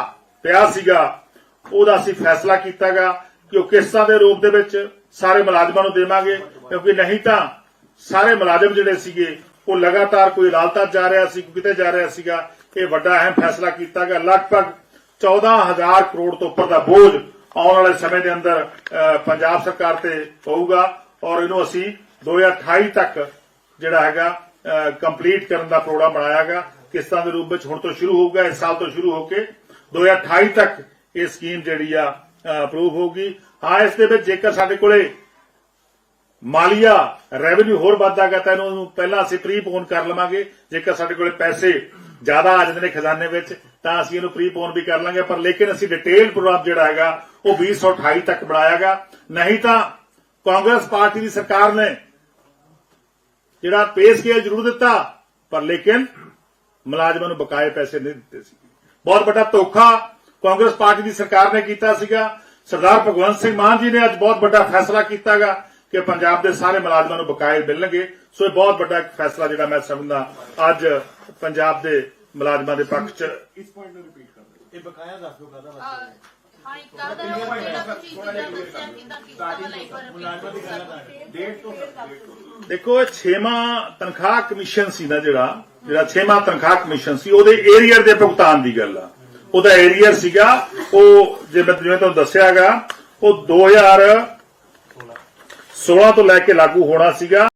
ਪਿਆ ਸੀਗਾ, ਉਹਦਾ ਅਸੀਂ ਫੈਸਲਾ ਕੀਤਾਗਾ ਕਿ ਉਹ ਕਿਸ਼ਤਾਂ ਦੇ ਰੂਪ ਦੇ ਵਿੱਚ ਸਾਰੇ ਮੁਲਾਜ਼ਮਾਂ ਨੂੰ ਦੇਵਾਂਗੇ। ਕਿਉਂਕਿ ਨਹੀਂ ਤਾਂ ਸਾਰੇ ਮੁਲਾਜ਼ਮ ਜਿਹੜੇ ਸੀਗੇ, ਉਹ ਲਗਾਤਾਰ ਕੋਈ ਅਦਾਲਤਾਂ 'ਚ ਜਾ ਰਿਹਾ ਸੀ, ਕੋਈ ਕਿਤੇ ਜਾ ਰਿਹਾ ਸੀਗਾ। ਇਹ ਵੱਡਾ ਅਹਿਮ ਫੈਸਲਾ ਕੀਤਾ ਗਿਆ ਲਗਭਗ 14000 ਕਰੋੜ ਤੋਂ ਉੱਪਰ ਦਾ ਬੋਝ ਆਉਣ ਵਾਲੇ ਸਮੇਂ ਦੇ ਅੰਦਰ ਪੰਜਾਬ ਸਰਕਾਰ ਤੇ ਪਊਗਾ ਔਰ ਇਹਨੂੰ ਅਸੀਂ 2028 ਤੱਕ ਜਿਹੜਾ ਹੈਗਾ ਕੰਪਲੀਟ ਕਰਨ ਦਾ ਪ੍ਰੋਗਰਾਮ ਬਣਾਇਆਗਾ ਕਿਸ਼ਤਾਂ ਦੇ ਰੂਪ ਵਿੱਚ ਹੁਣ ਤੋਂ ਸ਼ੁਰੂ ਹੋਊਗਾ, ਇਸ ਸਾਲ ਤੋਂ ਸ਼ੁਰੂ ਹੋ ਕੇ 2028 ਤੱਕ ਇਹ ਸਕੀਮ ਜਿਹੜੀ ਆ ਅਪਰੂਵ ਹੋਊਗੀ। ਹਾਂ, ਇਸ ਦੇ ਵਿੱਚ ਜੇਕਰ ਸਾਡੇ ਕੋਲੇ ਮਾਲੀਆ ਰੈਵਨਿਊ ਹੋਰ ਵੱਧਦਾ ਵੱਧਦਾਗਾ ਤਾਂ ਇਹਨੂੰ ਪਹਿਲਾਂ ਅਸੀਂ ਪ੍ਰੀ ਪੋਨ ਕਰ ਲਵਾਂਗੇ। ਜੇਕਰ ਸਾਡੇ ਕੋਲੇ ਪੈਸੇ ਜ਼ਿਆਦਾ ਆ ਜਾਂਦੇ ਨੇ ਖਜ਼ਾਨੇ ਵਿੱਚ, ਤਾਂ ਅਸੀਂ ਇਹਨੂੰ ਪ੍ਰੀਪੋਨ ਵੀ ਕਰ ਲਾਂਗੇ। ਪਰ ਲੇਕਿਨ ਅਸੀਂ ਡਿਟੇਲ ਪ੍ਰੋਗਰਾਮ ਜਿਹੜਾ ਹੈਗਾ, ਉਹ 2028 ਤੱਕ ਬਣਾਇਆਗਾ ਨਹੀਂ ਤਾਂ ਕਾਂਗਰਸ ਪਾਰਟੀ ਦੀ ਸਰਕਾਰ ਨੇ ਜਿਹੜਾ ਪੇ ਸਕੇਲ ਜ਼ਰੂਰ ਦਿੱਤਾ, ਪਰ ਲੇਕਿਨ ਮੁਲਾਜ਼ਮਾਂ ਨੂੰ ਬਕਾਏ ਪੈਸੇ ਨਹੀਂ ਦਿੱਤੇ ਸੀ। ਬਹੁਤ ਵੱਡਾ ਧੋਖਾ ਕਾਂਗਰਸ ਪਾਰਟੀ ਦੀ ਸਰਕਾਰ ਨੇ ਕੀਤਾ ਸੀਗਾ। ਸਰਦਾਰ ਭਗਵੰਤ ਸਿੰਘ ਮਾਨ ਜੀ ਨੇ ਅੱਜ ਬਹੁਤ ਵੱਡਾ ਫੈਸਲਾ ਕੀਤਾਗਾ ਕਿ ਪੰਜਾਬ ਦੇ ਸਾਰੇ ਮੁਲਾਜ਼ਮਾਂ ਨੂੰ ਬਕਾਏ ਮਿਲਣਗੇ। ਸੋ ਇਹ ਬਹੁਤ ਵੱਡਾ ਫੈਸਲਾ ਜਿਹੜਾ ਮੈਂ ਸਮਝਦਾ ਅੱਜ ਪੰਜਾਬ ਦੇ ਮੁਲਾਜ਼ਮਾਂ ਦੇ ਪੱਖ 'ਚ ਇਸ ਪੁਆਇੰਟ ਨੂੰ ਰਿਪੀਟ ਕਰ ਇਹ ਬਕਾਇਆ ਦੱਸ ਦਿਓ ਕਾਹਦਾ ਵਾਸਤੇ ਹਾਂ? ਜਿਹੜਾ ਤੁਸੀਂ ਜਿਹੜਾ ਦੱਸਿਆ ਤੋਂ ਦੇਖੋ ਇਹ ਛੇਵਾਂ ਤਨਖਾਹ ਕਮਿਸ਼ਨ ਸੀ ਨਾ ਜਿਹੜਾ ਜਿਹੜਾ ਛੇਵਾਂ ਤਨਖਾਹ ਕਮਿਸ਼ਨ ਸੀ ਉਹਦੇ ਏਰੀਅਰ ਦੇ ਭੁਗਤਾਨ ਦੀ ਗੱਲ ਆ। ਉਹਦਾ ਏਰੀਅਰ ਸੀਗਾ ਉਹ ਜਿਵੇਂ ਜਿਵੇਂ ਤੁਹਾਨੂੰ ਦੱਸਿਆਗਾ ਉਹ 2016 ਤੋਂ ਲੈ ਕੇ ਲਾਗੂ ਹੋਣਾ ਸੀਗਾ।